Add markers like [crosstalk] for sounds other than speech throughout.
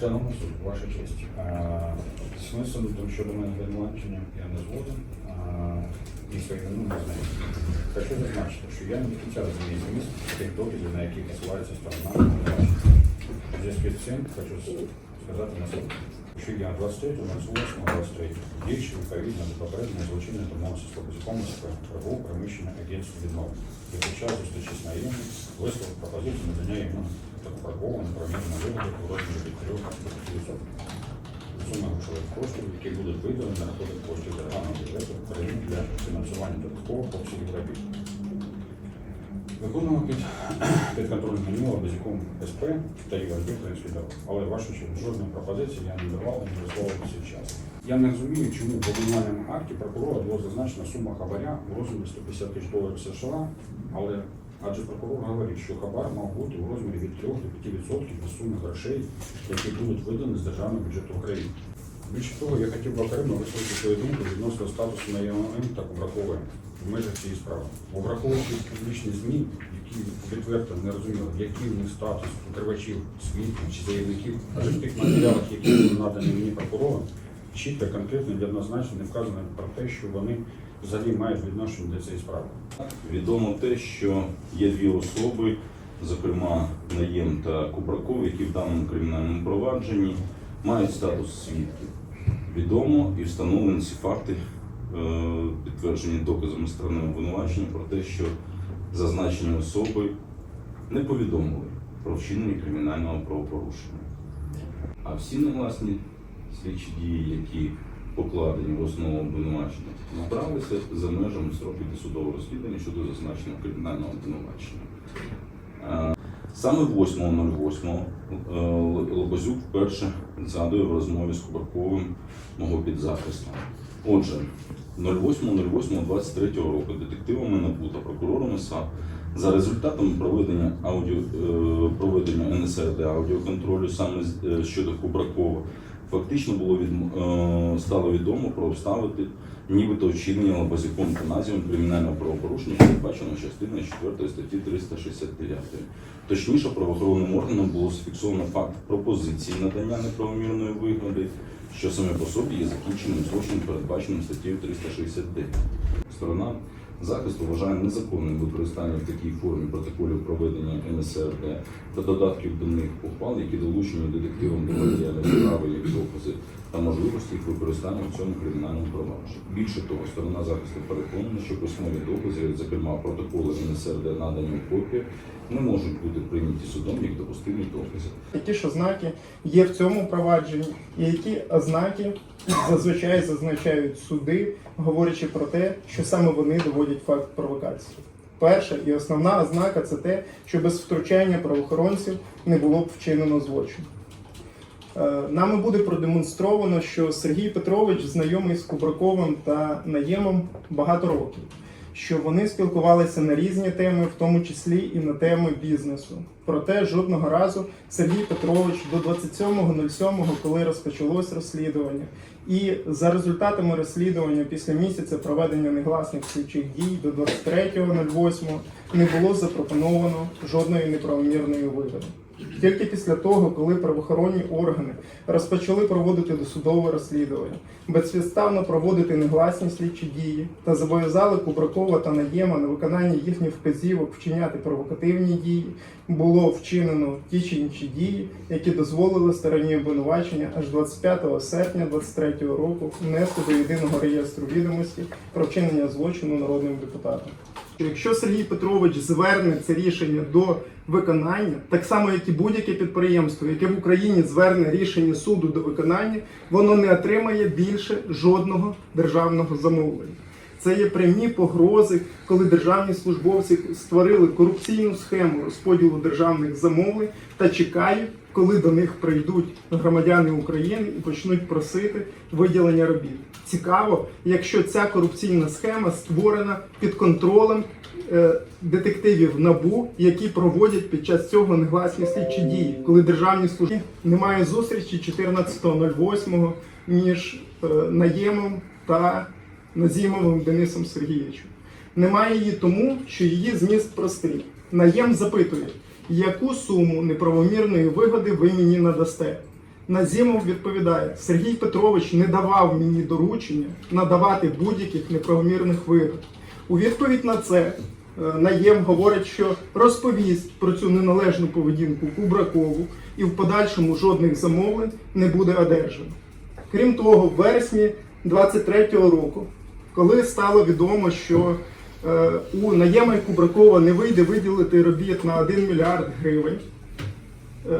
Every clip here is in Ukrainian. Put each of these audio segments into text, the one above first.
Шановний суд, ваша честь. а, Смисл у тому, щодо мене звинувачення я не згоден. а, І свої вину не знаю. Хочу зазначити, що я не до кінця розумію зміст тих доказів, на які посилається сторона обвинувачення. В зв'язку з цим хочу сказати наступне. Що я 23 28 23 діючи відповідно до попереднього злочинної домовленості з якомусь правову переміщення агентства відмови. І під час зустрічі з наємним висловив пропозицію надання йому таку правову неправомірну вигоду у розмірі від 3 до 5%. Сума грошових коштів, які будуть виділені на рахунок коштів державного бюджету України для фінансування додаткових обсягів робіт. Виконував [clears throat] під, контролем Ганіла Безяком СП та ЮРБ трансвідав. Але вашу жодної пропозиції я не давав і не висловлював цей час. Я не розумію, чому в обвинувальному акті прокурора було зазначена сума хабаря у розмірі 150 тисяч доларів США, але адже прокурор говорить, що хабар мав бути у розмірі від 3 до 5% від суми грошей, які будуть видані з державного бюджету України. Більше того, я хотів би окремо висловити свою думку відносно статусу на ЄМ та Кубракової в межах цієї справи. Бо враховуючи публічні ЗМІ, які відверто не розуміли, який у них статус утривачів свідків чи заявників, адже в тих матеріалах, які були надані мені прокурором, чітко, конкретно і однозначно не вказано про те, що вони взагалі мають відношення до цієї справи. Відомо те, що є дві особи, зокрема Наєм та Кубраков, які в даному кримінальному провадженні мають статус свідків. Відомо і встановлені ці факти, е, підтверджені доказами сторони обвинувачення про те, що зазначені особи не повідомили про вчинення кримінального правопорушення. А всі негласні слідчі дії, які покладені в основу обвинувачення, набралися за межами строків досудового розслідування щодо зазначеного кримінального обвинувачення. Саме 8.08 е, Лобазюк вперше згадує в розмові з Кубарковим мого підзахисного. Отже, 08.08.23 року детективами НАБУ та прокурором САП за результатами проведення аудіо е, проведення НСРД аудіоконтролю саме е, щодо Кубракова фактично було від, е, стало відомо про обставини нібито вчинення Лобазюком Таназієм кримінального правопорушення, передбаченого частиною 4 статті 369. Точніше, правоохоронним органам було зафіксовано факт пропозиції надання неправомірної вигоди, що саме по собі є закінченим злочином, передбаченим статтею 369. Сторона захисту вважає незаконним використання в такій формі протоколів проведення НСРД та додатків до них ухвал, які долучені детективом до матеріалів справи та можливості їх використання в цьому кримінальному провадженні. Більше того, сторона захисту переконана, що письмові докази, зокрема протоколи НСРД, надані у копіях, не можуть бути прийняті судом як допустимі докази. Які ж ознаки є в цьому провадженні, і які ознаки зазвичай зазначають суди, говорячи про те, що саме вони доводять факт провокації. Перша і основна ознака це те, що без втручання правоохоронців не було б вчинено злочин. Е, Нами буде продемонстровано, що Сергій Петрович знайомий з Кубраковим та Наємом багато років, що вони спілкувалися на різні теми, в тому числі і на теми бізнесу. Проте жодного разу Сергій Петрович до 27.07, коли розпочалось розслідування, і за результатами розслідування після місяця проведення негласних слідчих дій до 23.08 не було запропоновано жодної неправомірної вигоди. Тільки після того, коли правоохоронні органи розпочали проводити досудове розслідування, безпідставно проводити негласні слідчі дії та зобов'язали Кубракова та Наєма на виконання їхніх вказівок вчиняти провокативні дії, було вчинено ті чи інші дії, які дозволили стороні обвинувачення аж 25 серпня 2023 року внести до єдиного реєстру відомості про вчинення злочину народним депутатом. Якщо Сергій Петрович зверне це рішення до виконання, так само як і будь-яке підприємство, яке в Україні зверне рішення суду до виконання, воно не отримає більше жодного державного замовлення. Це є прямі погрози, коли державні службовці створили корупційну схему розподілу державних замовлень та чекають, коли до них прийдуть громадяни України і почнуть просити виділення робіт. Цікаво, якщо ця корупційна схема створена під контролем е, детективів НАБУ, які проводять під час цього негласні слідчі дії, коли державні служби немає зустрічі 14.08 між е, Наємом та Назімовим Денисом Сергійовичем. Немає її тому, що її зміст простий. Наєм запитує, яку суму неправомірної вигоди ви мені надасте. Назімов відповідає: Сергій Петрович не давав мені доручення надавати будь-яких неправомірних вигод. У відповідь на це е, Наєм говорить, що розповість про цю неналежну поведінку Кубракову і в подальшому жодних замовлень не буде одержано. Крім того, в вересні 23-го року, коли стало відомо, що у Наєма Кубракова не вийде виділити робіт на 1 мільярд гривень, е,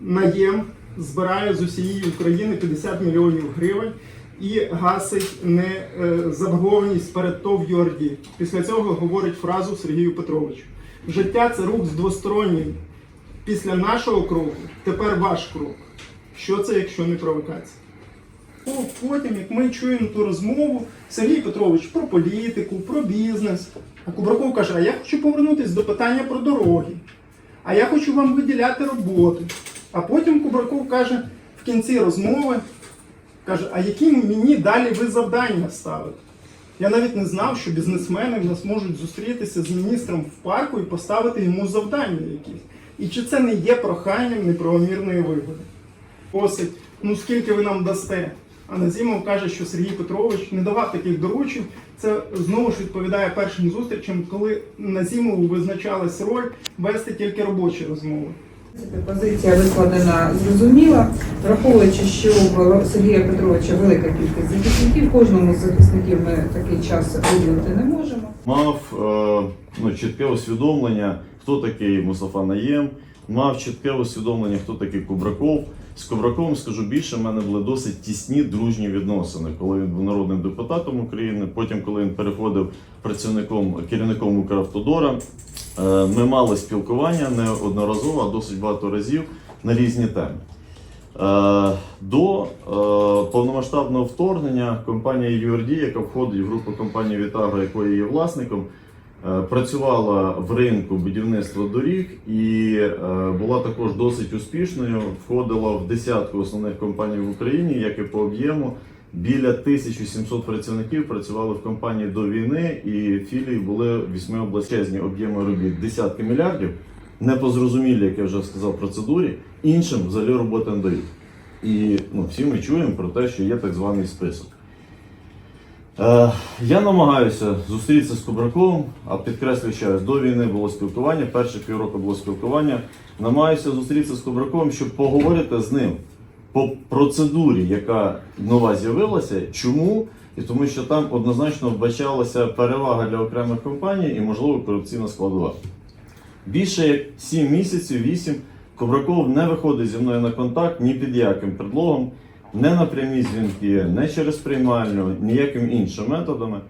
Наєм збирає з усієї України 50 мільйонів гривень і гасить не е, заборгованість перед ТОВ ЮРД. Після цього говорить фразу Сергію Петровичу. Життя це рух з двостороннім. Після нашого кроку тепер ваш крок. Що це, якщо не провокація? Ну, потім, як ми чуємо ту розмову, Сергій Петрович про політику, про бізнес. А Кубраков каже, а я хочу повернутися до питання про дороги. А я хочу вам виділяти роботи. А потім Кубраков каже в кінці розмови, каже, а які мені далі ви завдання ставите? Я навіть не знав, що бізнесмени в нас можуть зустрітися з міністром в парку і поставити йому завдання якісь. І чи це не є проханням неправомірної вигоди? Просить, ну скільки ви нам дасте? А Назімов каже, що Сергій Петрович не давав таких доручень. Це знову ж відповідає першим зустрічам, коли Назімову визначалась роль вести тільки робочі розмови. Позиція викладена зрозуміла, враховуючи, що в Сергія Петровича велика кількість захисників, кожному з захисників ми такий час виділити не можемо. мав е, ну, чітке усвідомлення, хто такий Мустафа Наєм, мав чітке усвідомлення, хто такий Кубраков. З Кубраковим скажу більше, в мене були досить тісні дружні відносини, коли він був народним депутатом України. Потім, коли він переходив працівником керівником Укравтодора, е, ми мали спілкування не одноразово, а досить багато разів на різні теми. Е, До е, повномасштабного вторгнення компанія URD, яка входить в групу компанії Вітагро, якої є власником, працювала в ринку будівництва доріг і е, була також досить успішною. Входила в десятку основних компаній в Україні, як і по об'єму. Біля 1700 працівників працювали в компанії до війни, і філії були вісьми областезні об'єми робіт десятки мільярдів. Не по як я вже сказав, процедурі, іншим взагалі роботи не дають. І ну, всі ми чуємо про те, що є так званий список. Е, я намагаюся зустрітися з Кубраковим, а підкреслюю ще раз, до війни було спілкування, перші півроку було спілкування. Намагаюся зустрітися з Кубраковим, щоб поговорити з ним по процедурі, яка нова з'явилася. Чому? І тому що там однозначно вбачалася перевага для окремих компаній і, можливо, корупційна складова. Більше як 7 місяців, 8, Кобраков не виходить зі мною на контакт ні під яким предлогом, не на прямі дзвінки, не через приймальню, ніяким іншим методами.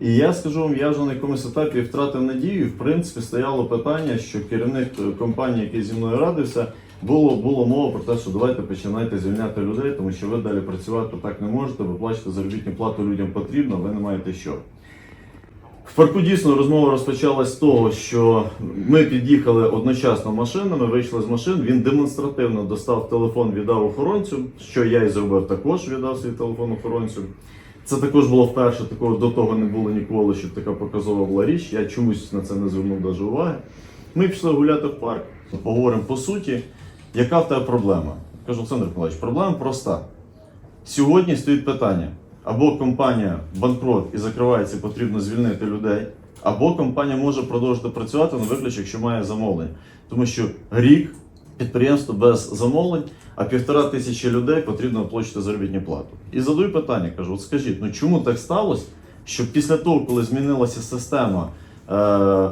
І я скажу вам, я вже на якомусь етапі втратив надію. В принципі, стояло питання, що керівник компанії, який зі мною радився, було, було мова про те, що давайте починайте звільняти людей, тому що ви далі працювати так не можете, ви плачете заробітну плату людям потрібно, ви не маєте що. В парку дійсно розмова розпочалась з того, що ми під'їхали одночасно машинами, вийшли з машин. Він демонстративно достав телефон, віддав охоронцю, що я і зробив також, віддав свій телефон охоронцю. Це також було вперше, такого до того не було ніколи, щоб така показова була річ. Я чомусь на це не звернув навіть уваги. Ми пішли гуляти в парк, поговоримо по суті, яка в тебе проблема. Кажу, Олександр Миколаївич, проблема проста. Сьогодні стоїть питання: або компанія банкрот і закривається, потрібно звільнити людей, або компанія може продовжити працювати на виключ, якщо має замовлення. Тому що рік підприємство без замовлень, а півтора тисячі людей потрібно оплачувати заробітну плату. І задаю питання, кажу: от скажіть, ну чому так сталося, що після того, коли змінилася система е,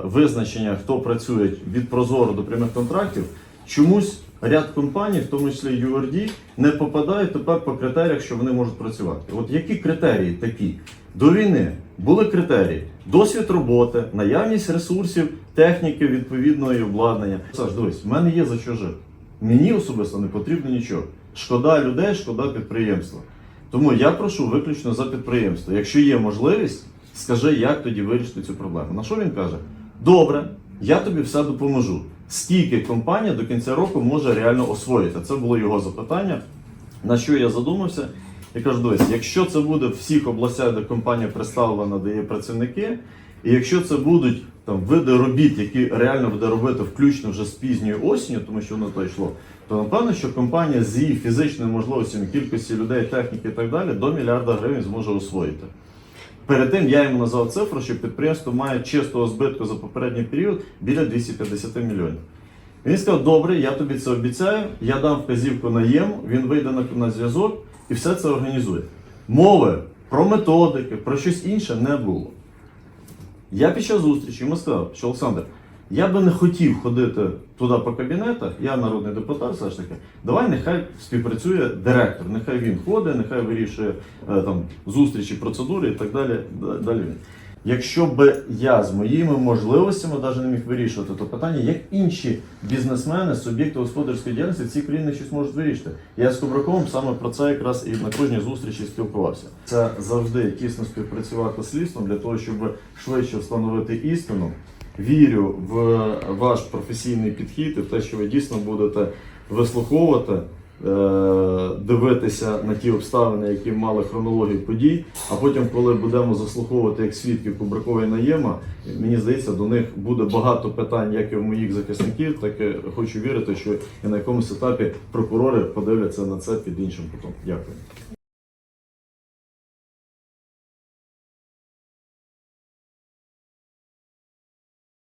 визначення, хто працює від прозоро до прямих контрактів, чомусь ряд компаній, в тому числі URD, не попадають тепер по критеріях, що вони можуть працювати. От які критерії такі? До війни були критерії: досвід роботи, наявність ресурсів, техніки відповідної обладнання. Саш, дивись, в мене є за що жити. Мені особисто не потрібно нічого. Шкода людей, шкода підприємства. Тому я прошу виключно за підприємство. Якщо є можливість, скажи, як тоді вирішити цю проблему. На що він каже? Добре, я тобі все допоможу. Скільки компанія до кінця року може реально освоїти? Це було його запитання. На що я задумався? Я кажу, дивись, якщо це буде в всіх областях, де компанія представлена, де є працівники, І якщо це будуть там види робіт, які реально буде робити включно вже з пізньою осінню, тому що воно то йшло, то напевно, що компанія з її фізичними можливостями, кількості людей, техніки і так далі до мільярда гривень зможе освоїти. Перед тим я йому назвав цифру, що підприємство має чистого збитку за попередній період біля 250 мільйонів. Він сказав: добре, я тобі це обіцяю, я дам вказівку на ЄМ, він вийде на, на зв'язок і все це організує. Мови про методики, про щось інше не було. Я під час зустрічі йому сказав, що Олександр, я би не хотів ходити туди по кабінетах, я народний депутат, все ж таки. Давай нехай співпрацює директор, нехай він ходить, нехай вирішує е, там зустрічі, процедури і так далі. далі. Якщо б я з моїми можливостями навіть не міг вирішувати то питання, як інші бізнесмени, суб'єкти господарської діяльності ці країни щось можуть вирішити. Я з Кубраковим саме про це якраз і на кожній зустрічі спілкувався. Це завжди тісно співпрацювати з слідством для того, щоб швидше встановити істину. Вірю в ваш професійний підхід і в те, що ви дійсно будете вислуховувати, е, дивитися на ті обставини, які мали хронологію подій. А потім, коли будемо заслуховувати як свідків Кубракова і Наєма, мені здається, до них буде багато питань, як і в моїх захисників, так і хочу вірити, що і на якомусь етапі прокурори подивляться на це під іншим кутом. Дякую.